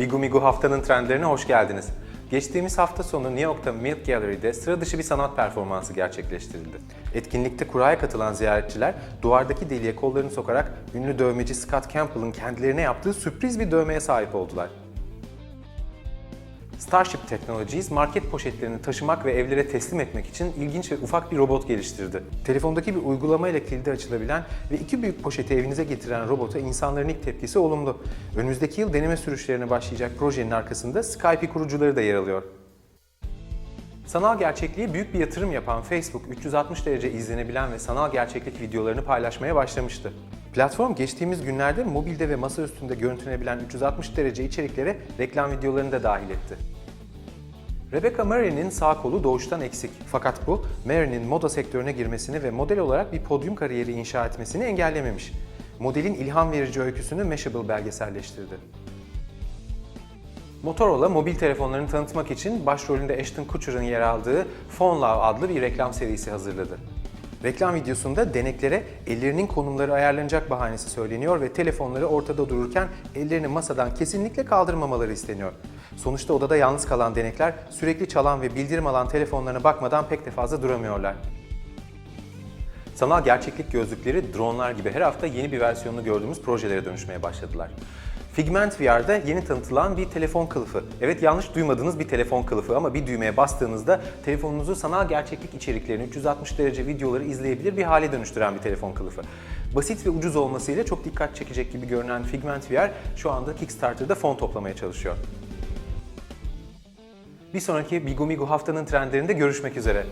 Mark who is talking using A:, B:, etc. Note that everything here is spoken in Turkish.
A: Migu haftanın trendlerine hoş geldiniz. Geçtiğimiz hafta sonu New York'ta Milk Gallery'de sıra dışı bir sanat performansı gerçekleştirildi. Etkinlikte kuraya katılan ziyaretçiler duvardaki deliğe kollarını sokarak ünlü dövmeci Scott Campbell'ın kendilerine yaptığı sürpriz bir dövmeye sahip oldular. Starship Technologies market poşetlerini taşımak ve evlere teslim etmek için ilginç ve ufak bir robot geliştirdi. Telefondaki bir uygulama ile kilidi açılabilen ve iki büyük poşeti evinize getiren robota insanların ilk tepkisi olumlu. Önümüzdeki yıl deneme sürüşlerine başlayacak projenin arkasında Skype kurucuları da yer alıyor. Sanal gerçekliğe büyük bir yatırım yapan Facebook, 360 derece izlenebilen ve sanal gerçeklik videolarını paylaşmaya başlamıştı. Platform geçtiğimiz günlerde mobilde ve masa üstünde görüntülenebilen 360 derece içeriklere reklam videolarını da dahil etti. Rebecca Mary'nin sağ kolu doğuştan eksik. Fakat bu, Mary'nin moda sektörüne girmesini ve model olarak bir podyum kariyeri inşa etmesini engellememiş. Modelin ilham verici öyküsünü Mashable belgeselleştirdi. Motorola mobil telefonlarını tanıtmak için başrolünde Ashton Kutcher'ın yer aldığı Phone Love adlı bir reklam serisi hazırladı. Reklam videosunda deneklere ellerinin konumları ayarlanacak bahanesi söyleniyor ve telefonları ortada dururken ellerini masadan kesinlikle kaldırmamaları isteniyor. Sonuçta odada yalnız kalan denekler sürekli çalan ve bildirim alan telefonlarına bakmadan pek de fazla duramıyorlar. Sanal gerçeklik gözlükleri dronlar gibi her hafta yeni bir versiyonunu gördüğümüz projelere dönüşmeye başladılar. Figment VR'da yeni tanıtılan bir telefon kılıfı. Evet yanlış duymadığınız bir telefon kılıfı ama bir düğmeye bastığınızda telefonunuzu sanal gerçeklik içeriklerini 360 derece videoları izleyebilir bir hale dönüştüren bir telefon kılıfı. Basit ve ucuz olmasıyla çok dikkat çekecek gibi görünen Figment VR şu anda Kickstarter'da fon toplamaya çalışıyor. Bir sonraki Bigo Migo haftanın trendlerinde görüşmek üzere.